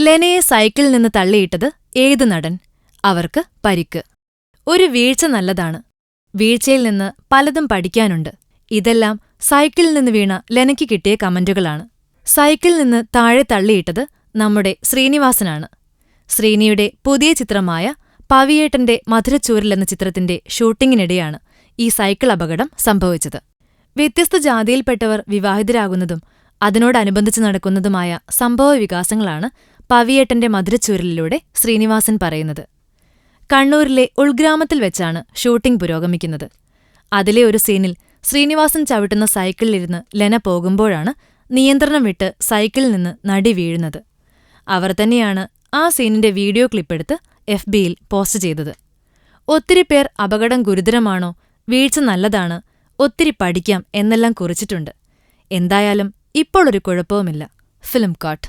ലെനയെ സൈക്കിളിൽ നിന്ന് തള്ളിയിട്ടത് ഏത് നടൻ? അവർക്ക് പരിക്ക്. ഒരു വീഴ്ച നല്ലതാണ്. വീഴ്ചയിൽ നിന്ന് പലതും പഠിക്കാനുണ്ട്. ഇതെല്ലാം സൈക്കിളിൽ നിന്ന് വീണ ലെനയ്ക്ക് കിട്ടിയ കമന്റുകളാണ്. സൈക്കിളിൽ നിന്ന് താഴെ തള്ളിയിട്ടത് നമ്മുടെ ശ്രീനിവാസനാണ്. ശ്രീനിയുടെ പുതിയ ചിത്രമായ പവിയേട്ടന്റെ മധുരച്ചൂരിൽ എന്ന ചിത്രത്തിന്റെ ഷൂട്ടിങ്ങിനിടെയാണ് ഈ സൈക്കിൾ അപകടം സംഭവിച്ചത്. വ്യത്യസ്ത ജാതിയിൽപ്പെട്ടവർ വിവാഹിതരാകുന്നതും അതിനോടനുബന്ധിച്ച് നടക്കുന്നതുമായ സംഭവവികാസങ്ങളാണ് പവിയേട്ടന്റെ മധുരച്ചൂരലിലൂടെ ശ്രീനിവാസൻ പറയുന്നത്. കണ്ണൂരിലെ ഉൾഗ്രാമത്തിൽ വെച്ചാണ് ഷൂട്ടിംഗ് പുരോഗമിക്കുന്നത്. അതിലെ ഒരു സീനിൽ ശ്രീനിവാസൻ ചവിട്ടുന്ന സൈക്കിളിലിരുന്ന് ലെന പോകുമ്പോഴാണ് നിയന്ത്രണം വിട്ട് സൈക്കിളിൽ നിന്ന് നടി വീഴുന്നത്. അവർ തന്നെയാണ് ആ സീനിന്റെ വീഡിയോ ക്ലിപ്പെടുത്ത് എഫ് ബിയിൽ പോസ്റ്റ് ചെയ്തത്. ഒത്തിരി പേർ അപകടം ഗുരുതരമാണോ വീഴ്ച നല്ലതാണ് ഒത്തിരി പഠിക്കാം എന്നെല്ലാം കുറിച്ചിട്ടുണ്ട്. എന്തായാലും ഇപ്പോൾ ഒരു കുഴപ്പവുമില്ല. Film coat